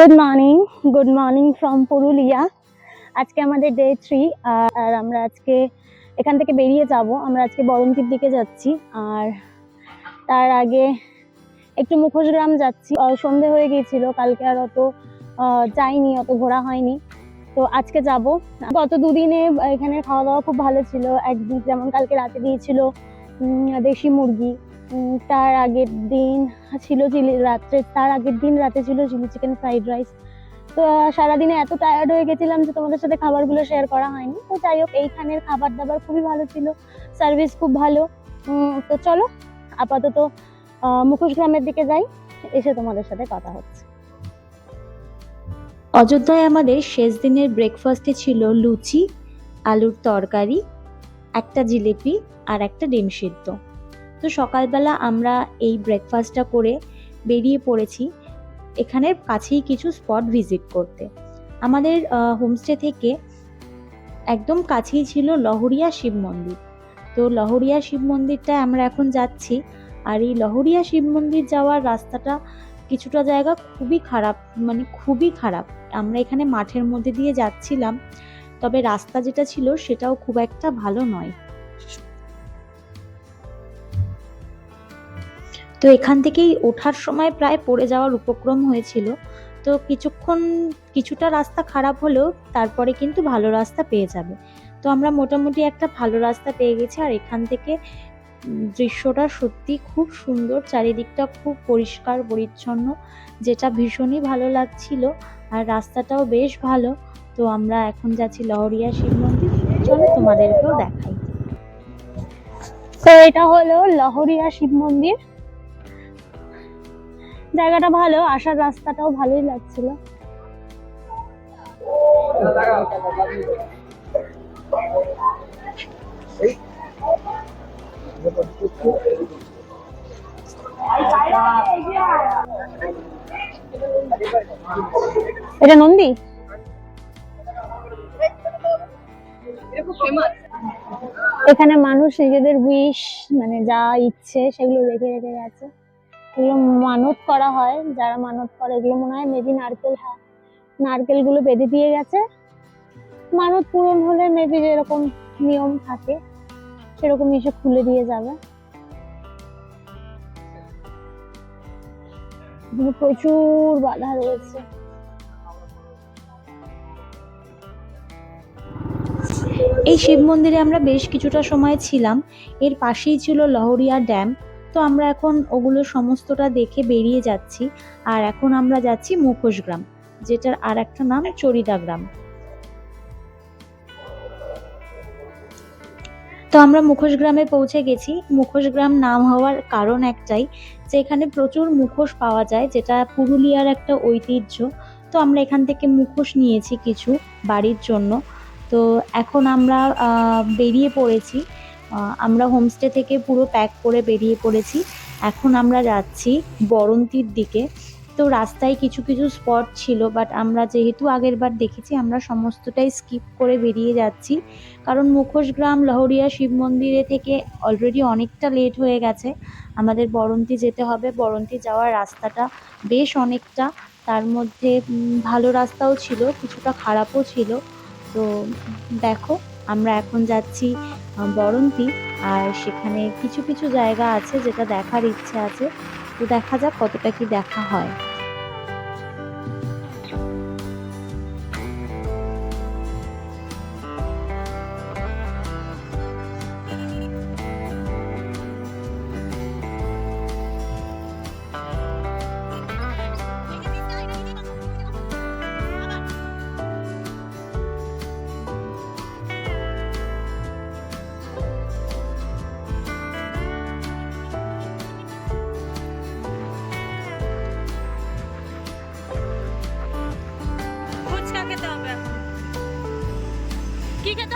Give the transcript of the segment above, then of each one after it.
Good morning good morning from Purulia আজকে আমাদের day three আর আমরা আজকে এখান থেকে বেরিয়ে যাব। আমরা আজকে বরন্তির দিকে যাচ্ছি, আর তার আগে একটু মুখোশগ্রাম যাচ্ছি। সন্ধে হয়ে গিয়েছিল, কালকে আর অত যাইনি, অত ঘোরা হয়নি। তো আজকে যাব। গত দুদিনে এখানে খাওয়া দাওয়া খুব ভালো ছিল। একদিন যেমন কালকে রাতে দিয়েছিল দেশি মুরগি। তার আগের দিন ছিল চিলি রাত্রে, তার আগের দিন রাতে ছিল চিলি চিকেন ফ্রাইড রাইস তো সারাদিনে এত টায়ার্ড হয়ে গেছিলাম যে তোমাদের সাথে খাবারগুলো শেয়ার করা হয়নি। তো যাই হোক, এইখানের খাবার দাবার খুবই ভালো ছিল সার্ভিস খুব ভালো। তো চলো, আপাতত মুখোশ গ্রামের দিকে যাই, এসে তোমাদের সাথে কথা হচ্ছে। অযোধ্যায় আমাদের শেষ দিনের ব্রেকফাস্টে ছিল লুচি, আলুর তরকারি, একটা জিলিপি আর একটা ডিম সিদ্ধ। তো সকালবেলা আমরা এই ব্রেকফাস্টটা করে বেরিয়ে পড়েছি এখানের কাছেই কিছু স্পট ভিজিট করতে। আমাদের হোমস্টে থেকে একদম কাছেই ছিল লহরিয়া শিব মন্দির। তো লহরিয়া শিব মন্দিরটায় আমরা এখন যাচ্ছি আর এই লহরিয়া শিব মন্দির যাওয়ার রাস্তাটা কিছুটা জায়গা খুবই খারাপ মানে খুবই খারাপ। আমরা এখানে মাঠের মধ্যে দিয়ে যাচ্ছিলাম, তবে রাস্তা যেটা ছিল সেটাও খুব একটা ভালো নয়। তো এখান থেকেই ওঠার সময় প্রায় পড়ে যাওয়ার উপক্রম হয়েছিল। তো কিছুক্ষণ কিছুটা রাস্তা খারাপ হলেও তারপরে কিন্তু ভালো রাস্তা পেয়ে যাবে। তো আমরা মোটামুটি একটা ভালো রাস্তা পেয়ে গেছি আর এখান থেকে দৃশ্যটা সত্যি খুব সুন্দর, চারিদিকটা খুব পরিষ্কার, পরিচ্ছন্ন, যেটা ভীষণই ভালো লাগছিল আর রাস্তাটাও বেশ ভালো। তো আমরা এখন যাচ্ছি লহরিয়া শিব মন্দির। চলো তোমাদেরকেও দেখাই। তো এটা হলো লহরিয়া শিব মন্দির। জায়গাটা ভালো, আসার রাস্তাটাও ভালোই লাগছিল। এটা নন্দী? এখানে মানুষ নিজেদের উইশ মানে যা ইচ্ছে সেগুলো রেখে রেখে গেছে। এগুলো মানত করা হয়, যারা মানত করে, এগুলো মনে হয় মেবি নারকেল হ্যাঁ নারকেলগুলো বেঁধে দিয়ে গেছে। মানত পূরণ হলে মেবি যেরকম নিয়ম থাকে সেরকম এসে খুলে দিয়ে যাবে। প্রচুর বাধা রয়েছে। এই শিব মন্দিরে আমরা বেশ কিছুটা সময় ছিলাম। এর পাশেই ছিল লহরিয়া ড্যাম। তো আমরা এখন ওগুলো সমস্তটা দেখে বেরিয়ে যাচ্ছি। আর এখন আমরা যাচ্ছি মুখোশগ্রাম যেটার আর একটা নাম চরিদা গ্রাম। তো আমরা মুখোশগ্রামে পৌঁছে গেছি। মুখোশগ্রাম নাম হওয়ার কারণ একটাই, যে এখানে প্রচুর মুখোশ পাওয়া যায়, যেটা পুরুলিয়ার একটা ঐতিহ্য। তো আমরা এখান থেকে মুখোশ নিয়েছি কিছু বাড়ির জন্য। তো এখন আমরা বেরিয়ে পড়েছি। আমরা হোমস্টে থেকে পুরো প্যাক করে বেরিয়ে পড়েছি। এখন আমরা যাচ্ছি বরন্তির দিকে। তো রাস্তায় কিছু কিছু স্পট ছিল বাট আমরা যেহেতু আগের বার দেখেছি, আমরা সমস্তটাই স্কিপ করে বেরিয়ে যাচ্ছি। কারণ মুখোশগ্রাম লহরিয়া, শিব মন্দিরে থেকে অলরেডি অনেকটা লেট হয়ে গেছে। আমাদের বরন্তি যেতে হবে। বরন্তি যাওয়ার রাস্তাটা বেশ অনেকটা। তার মধ্যে ভালো রাস্তাও ছিল, কিছুটা খারাপও ছিল। তো দেখো, আমরা এখন যাচ্ছি বরন্তি, আর সেখানে কিছু কিছু জায়গা আছে যেটা দেখার ইচ্ছে আছে। তো দেখা যাক কতটা কি দেখা হয়।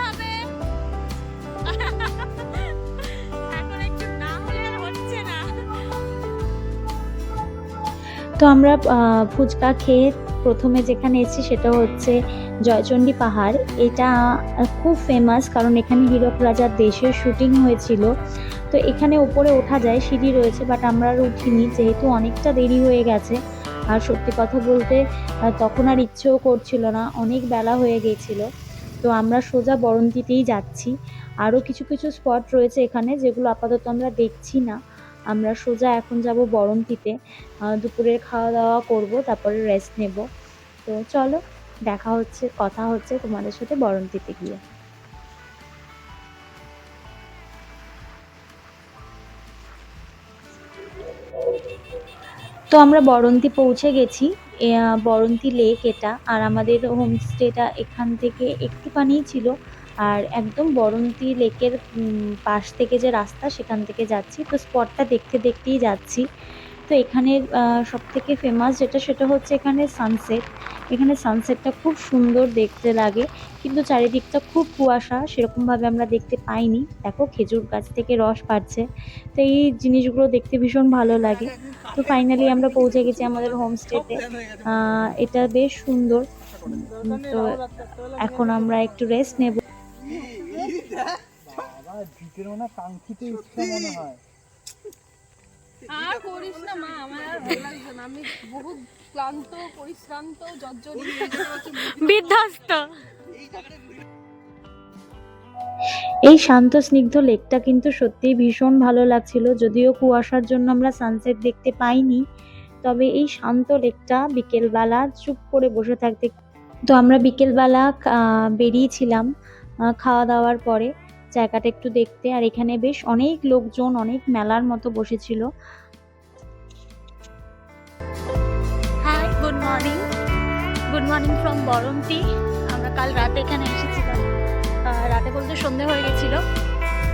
হবে তো আমরা ফুচকা খেয়ে প্রথমে যেখানে এসেছি সেটা হচ্ছে জয়চণ্ডী পাহাড়। এটা খুব ফেমাস কারণ এখানে হীরক রাজার দেশের শুটিং হয়েছিল। তো এখানে ওপরে ওঠা যায়, সিঁড়ি রয়েছে বাট আমরা আর উঠিনি, যেহেতু অনেকটা দেরি হয়ে গেছে। আর সত্যি কথা বলতে তখন আর ইচ্ছেও করছিল না, অনেক বেলা হয়ে গিয়েছিল তো আমরা সোজা বরন্তিতেই যাচ্ছি। আরও কিছু কিছু স্পট রয়েছে এখানে যেগুলো আপাতত আমরা দেখছি না। আমরা সোজা এখন যাব বরন্তিতে। দুপুরের খাওয়া দাওয়া করব, তারপরে রেস্ট নেব। তো চলো, দেখা হচ্ছে, কথা হচ্ছে তোমাদের সাথে বরন্তিতে গিয়ে। তো আমরা বরন্তি পৌঁছে গেছি। বরন্তি লেক এটা। আর আমাদের হোমস্টেটা এখান থেকে একটুখানিই ছিল। আর একদম বরন্তি লেকের পাশ থেকে যে রাস্তা সেখান থেকে যাচ্ছি। তো স্পটটা দেখতে দেখতেই যাচ্ছি। তো এখানের সব থেকে ফেমাস যেটা সেটা হচ্ছে এখানে সানসেট এখানে সানসেটটা খুব সুন্দর দেখতে লাগে, কিন্তু চারিদিকটা খুব কুয়াশা, সেরকমভাবে আমরা দেখতে পাইনি। দেখো, খেজুর গাছ থেকে রস পাচ্ছে তো এই জিনিসগুলো দেখতে ভীষণ ভালো লাগে। তো ফাইনালি আমরা পৌঁছে গেছি আমাদের হোমস্টেতে এটা বেশ সুন্দর। তো এখন আমরা একটু রেস্ট নেব। কাঙ্ক্ষিত ইচ্ছা মনে হয়। আর করিস না মা আমার আর ভালো লাগছে না। আমি বহুত ক্লান্ত পরিশ্রান্ত জর্জরি বিধ্বস্ত। এই শান্ত স্নিগ্ধ লেকটা কিন্তু সত্যিই ভীষণ ভালো লাগছিল। যদিও কুয়াশার জন্য আমরা সানসেট দেখতে পাইনি তবে এই শান্ত লেকটা বিকেলবেলা চুপ করে বসে থাকতে তো আমরা বিকেলবেলা বেরিয়েছিলাম খাওয়া দাওয়ার পরে। জায়গাটা একটু দেখতে। আর এখানে বেশ অনেক লোকজন, অনেক মেলার মতো বসেছিল। Hi good morning good morning from Baranti আমরা কাল রাতে এখানে এসেছিলাম। রাতে বলতে সন্ধে হয়ে গেছিল।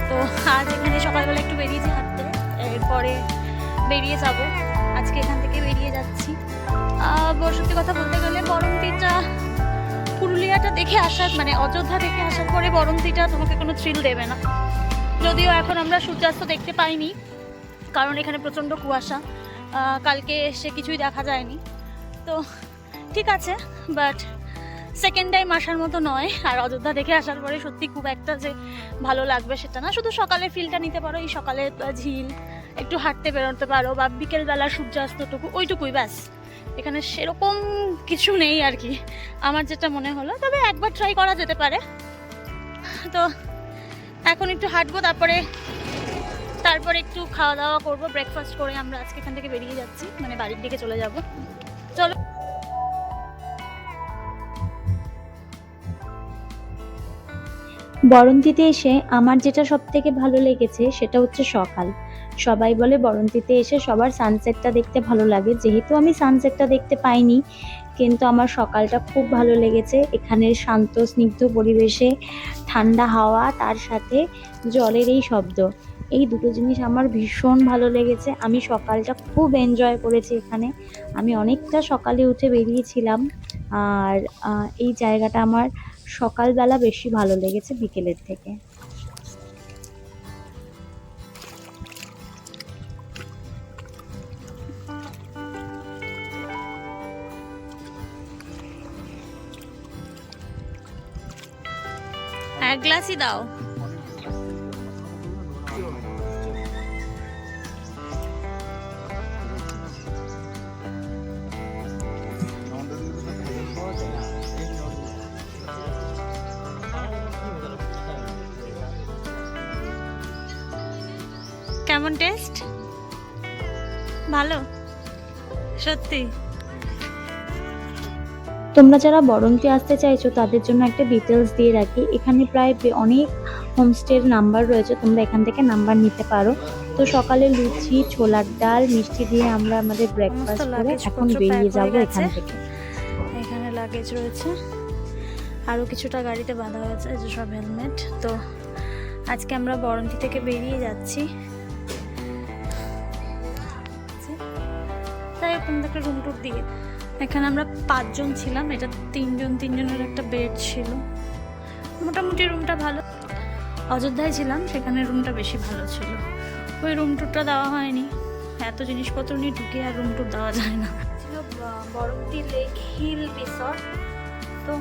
তো আজ এখানে সকালবেলা একটু বেরিয়েছি হাঁটতে। এরপরে বেরিয়ে যাব। আজকে এখান থেকে বেরিয়ে যাচ্ছি। সত্যি কথা বলতে গেলে বরন্তিটা পুরুলিয়াটা দেখে আসার মানে অযোধ্যা দেখে আসার পরে বরন্তিটা তোমাকে কোনো থ্রিল দেবে না। যদিও এখন আমরা সূর্যাস্ত দেখতে পাইনি, কারণ এখানে প্রচণ্ড কুয়াশা। কালকে এসে কিছুই দেখা যায়নি। তো ঠিক আছে বাট সেকেন্ড টাইম আসার মতো নয়, আর অযোধ্যা দেখে আসার পরে সত্যি খুব একটা যে ভালো লাগবে সেটা না। শুধু সকালে ফিলটা নিতে পারো, এই সকালে ঝিল একটু হাঁটতে বেরোতে পারো বা বিকেলবেলা সূর্যাস্তটুকু, ওইটুকুই ব্যাস। এখানে সেরকম কিছু নেই আর কি। আমার যেটা মনে হলো, তবে একবার ট্রাই করা যেতে পারে। তো এখন একটু হাঁটবো, তারপরে তারপরে একটু খাওয়া দাওয়া করব ব্রেকফাস্ট করে আমরা আজকে এখান থেকে বেরিয়ে যাচ্ছি মানে বাড়ির দিকে চলে যাব। চলো। বরন্তিতে এসে আমার যেটা সব থেকে ভালো লেগেছে, সেটা হচ্ছে সকাল। সবাই বলে বরন্তিতে এসে সবার সানসেটটা দেখতে ভালো লাগে। যেহেতু আমি সানসেটটা দেখতে পাইনি, কিন্তু আমার সকালটা খুব ভালো লেগেছে। এখানের শান্ত, স্নিগ্ধ পরিবেশে, ঠান্ডা হাওয়া, তার সাথে জলের এই শব্দ। এই দুটো জিনিস আমার ভীষণ ভালো লেগেছে। আমি সকালটা খুব এনজয় করেছি এখানে। আমি অনেকটা সকালে উঠে বেরিয়েছিলাম। আর এই জায়গাটা আমার সকালবেলা বেশি ভালো লেগেছে বিকেলের থেকে। এক গ্লাসই দাও। কেমন টেস্ট ভালো? সত্যি। তোমরা যারা বরন্তি আসতে চাইছো তাদের জন্য একটা ডিটেলস দিয়ে রাখি। এখানে প্রায় অনেক হোমস্টের নাম্বার রয়েছে তোমরা এখান থেকে নাম্বার নিতে পারো। তো সকালে লুচি ছোলার ডাল মিষ্টি দিয়ে আমরা আমাদের ব্রেকফাস্ট করে এখন বেরিয়ে যাব এখান থেকে। এখানে লাগেজ রয়েছে। আরও কিছুটা গাড়িতে বাঁধা হয়েছে যে সব হেলমেট তো আজকে আমরা বরন্তি থেকে বেরিয়ে যাচ্ছি। তাই তোমাদের একটা রুম টুর দিয়ে এখানে আমরা পাঁচজন ছিলাম, এটা তিনজন, তিনজনের একটা বেড ছিল। মোটামুটি রুমটা ভালো। অযোধ্যায় ছিলাম, সেখানে রুমটা বেশি ভালো ছিল। ওই রুম টুরটা দেওয়া হয়নি। এত জিনিসপত্র নিয়ে ঢুকে আর রুম টুর দেওয়া যায় না। ছিল বরন্তি লেক হিল রিসর্ট তো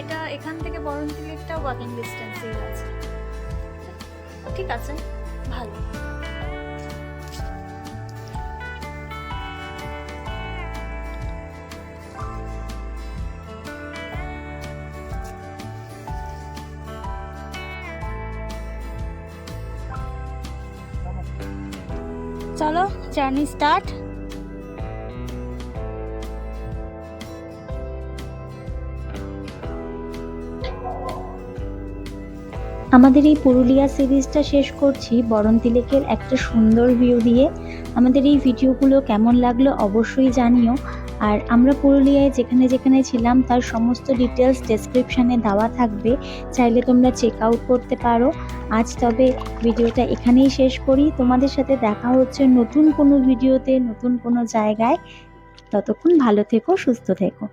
এটা এখান থেকে বরন্তি লেকটা ওয়াকিং ডিস্টেন্সেই আছে। ঠিক আছে, ভালো। চলো জার্নি স্টার্ট আমাদের এই পুরুলিয়া সিরিজটা শেষ করছি। বরন্তি লেকের একটা সুন্দর ভিউ দিয়ে। আমাদের এই ভিডিওগুলো কেমন লাগল অবশ্যই জানিও। আর আমরা পুরুলিয়ায় যেখানে যেখানে ছিলাম, তার সমস্ত ডিটেলস ডেসক্রিপশানে দেওয়া থাকবে। চাইলে তোমরা চেক আউট করতে পারো। আজ তবে ভিডিওটা এখানেই শেষ করি। তোমাদের সাথে দেখা হচ্ছে নতুন কোনো ভিডিওতে নতুন কোনো জায়গায়। ততক্ষণ ভালো থেকো, সুস্থ থেকো।